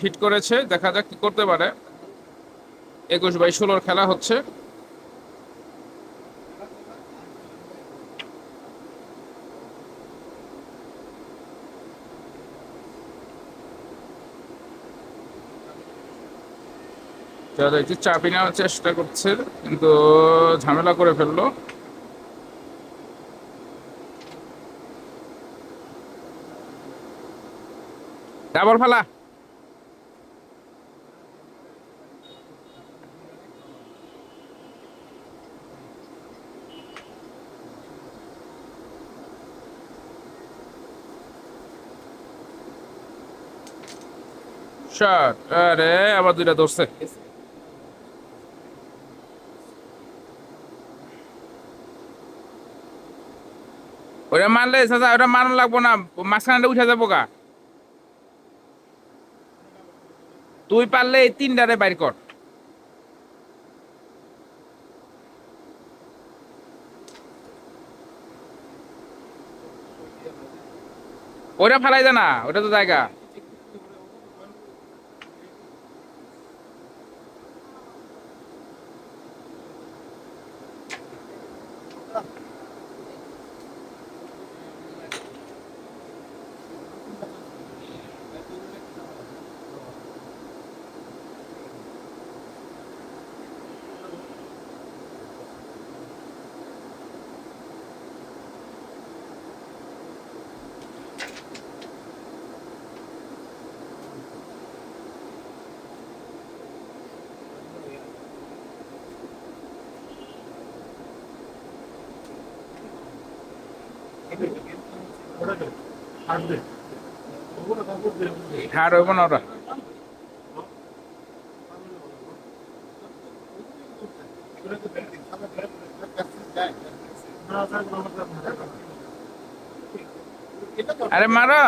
Hit করেছে, দেখা যাক কি করতে পারে। একুশ বাই ষোলোর খেলা হচ্ছে। চাপি নেওয়ার চেষ্টা করছে, কিন্তু ঝামেলা করে ফেলল। ডাবল ফালা। শট। আরে আবার দুইটা ধরছে। ওটা মারলে, চাচা ওটা মারানো লাগবো না। মাঝখানে উঠে যাব গা। তুই পারলে এই তিনটারে বাইর কর। ওটা ফেলাই দে না ওটা তো জায়গা। হার হইব না ওরা। আরে মারো।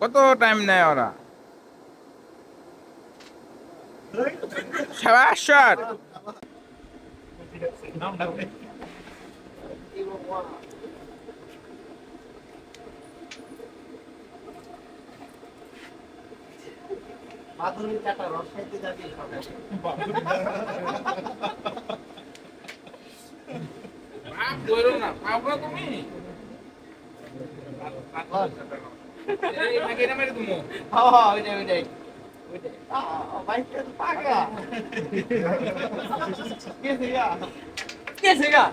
কত টাইম নেয় ওরা? সাবাস। মাধুরী চাটা রস খাইতে যাবি বাপ ধরো না পাবো তুমি। এই নাকি না মেরে তুমি হ্যাঁ ওইটাই ওইটাই ওইটাই বাইকটা তো পাকা। কেসে গা কেসে গা আর